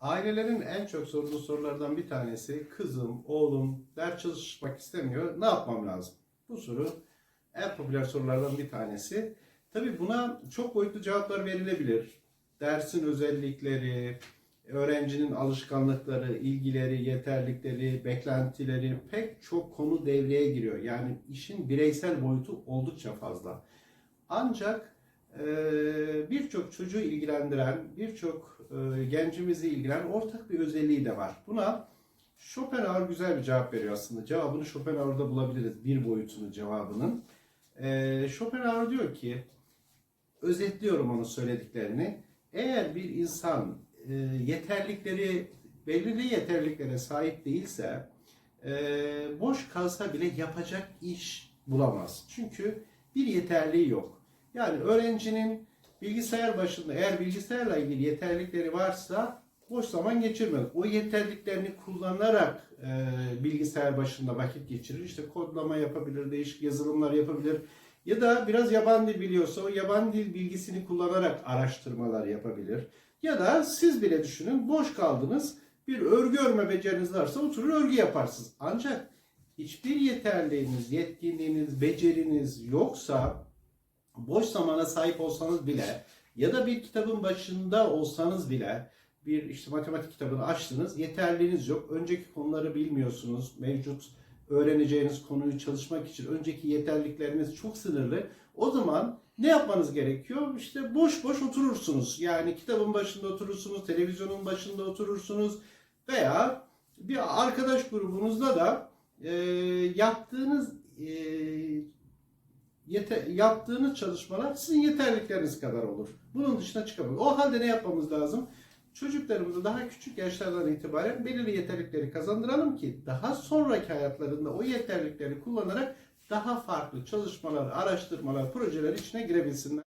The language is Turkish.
Ailelerin en çok sorduğu sorulardan bir tanesi kızım, oğlum ders çalışmak istemiyor. Ne yapmam lazım? Bu soru en popüler sorulardan bir tanesi. Tabii buna çok boyutlu cevaplar verilebilir. Dersin özellikleri, öğrencinin alışkanlıkları, ilgileri, yeterlikleri, beklentileri pek çok konu devreye giriyor. Yani işin bireysel boyutu oldukça fazla. Ancak birçok çocuğu ilgilendiren, birçok e, gencimizi ilgilen ortak bir özelliği de var. Buna Schopenhauer güzel bir cevap veriyor aslında. Cevabını Schopenhauer'da bulabiliriz. Bir boyutunu cevabının. Schopenhauer diyor ki, özetliyorum onun söylediklerini. Eğer bir insan e, yeterlikleri, belirli yeterliklere sahip değilse, e, boş kalsa bile yapacak iş bulamaz. Çünkü bir yeterliği yok. Yani öğrencinin bilgisayar başında eğer bilgisayarla ilgili yeterlikleri varsa boş zaman geçirmez. O yeterliklerini kullanarak e, bilgisayar başında vakit geçirir. İşte kodlama yapabilir, değişik yazılımlar yapabilir. Ya da biraz yaban dil biliyorsa o yaban dil bilgisini kullanarak araştırmalar yapabilir. Ya da siz bile düşünün boş kaldınız bir örgü örme beceriniz varsa oturur örgü yaparsınız. Ancak hiçbir yeterliğiniz, yetkinliğiniz, beceriniz yoksa boş zamana sahip olsanız bile ya da bir kitabın başında olsanız bile bir işte matematik kitabını açtınız, yeterliğiniz yok. Önceki konuları bilmiyorsunuz. Mevcut öğreneceğiniz konuyu çalışmak için önceki yeterlikleriniz çok sınırlı. O zaman ne yapmanız gerekiyor? İşte boş boş oturursunuz. Yani kitabın başında oturursunuz, televizyonun başında oturursunuz veya bir arkadaş grubunuzda da e, yaptığınız e, yete- yaptığınız çalışmalar sizin yeterlikleriniz kadar olur. Bunun dışına çıkamayız. O halde ne yapmamız lazım? Çocuklarımıza daha küçük yaşlardan itibaren belirli yeterlikleri kazandıralım ki daha sonraki hayatlarında o yeterlikleri kullanarak daha farklı çalışmalar, araştırmalar, projeler içine girebilsinler.